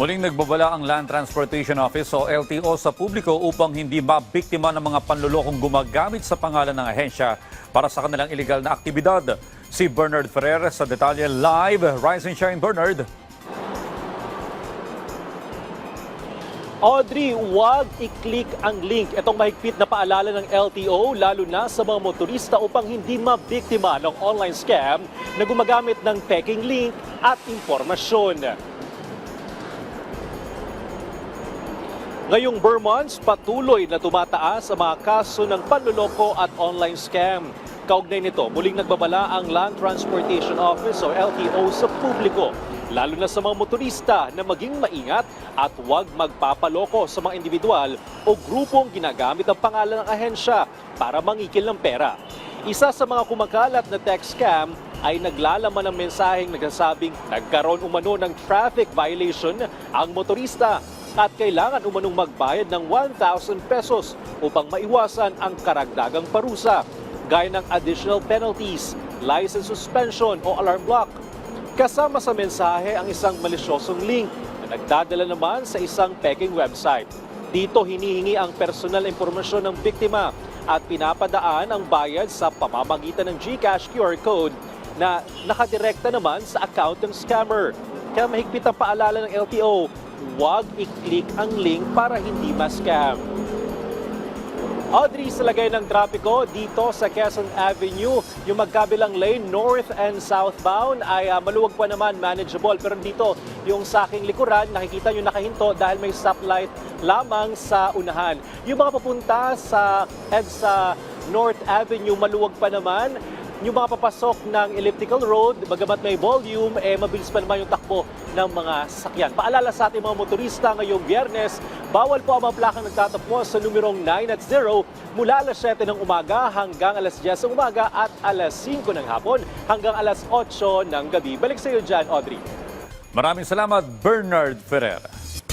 Muling nagbabala ang Land Transportation Office o LTO sa publiko upang hindi mabiktima ng mga panlulokong gumagamit sa pangalan ng ahensya para sa kanilang illegal na aktibidad. Si Bernard Ferrer sa detalye live. Rise and shine, Bernard. Audrey, huwag i-click ang link. Itong mahigpit na paalala ng LTO, lalo na sa mga motorista upang hindi mabiktima ng online scam na gumagamit ng peking link at impormasyon. Ngayong Vermonts, patuloy na tumataas ang mga kaso ng panluloko at online scam. Kaugnay nito, muling nagbabala ang Land Transportation Office o LTO sa publiko, lalo na sa mga motorista na maging maingat at huwag magpapaloko sa mga individual o grupong ginagamit ang pangalan ng ahensya para mangikil ng pera. Isa sa mga kumakalat na text scam ay naglalaman ng mensaheng nagsasabing nagkaroon umano ng traffic violation ang motorista at kailangan umanong magbayad ng 1,000 pesos upang maiwasan ang karagdagang parusa gaya ng additional penalties, license suspension o alarm block. Kasama sa mensahe ang isang malisyosong link na nagdadala naman sa isang peking website. Dito hinihingi ang personal impormasyon ng biktima at pinapadaan ang bayad sa pamamagitan ng GCash QR code na nakadirekta naman sa account ng scammer. Kaya mahigpit ang paalala ng LTO, huwag i-click ang link para hindi ma-scam. Audrey, sa lagay ng trapiko dito sa Quezon Avenue, yung magkabilang lane, north and southbound, ay ah, maluwag pa naman, manageable. Pero dito, yung sa aking likuran, nakikita nyo nakahinto dahil may stoplight lamang sa unahan. Yung mga papunta sa EDSA North Avenue, maluwag pa naman. Yung mga papasok ng elliptical road, bagamat may volume, eh mabilis pa naman yung takbo ng mga sasakyan. Paalala sa ating mga motorista ngayong biyernes, bawal po ang mga plakang nagtatapos sa numerong 9 at 0 mula alas 7 ng umaga hanggang alas 10 ng umaga at alas 5 ng hapon hanggang alas 8 ng gabi. Balik sa iyo dyan, Audrey. Maraming salamat, Bernard Ferrer.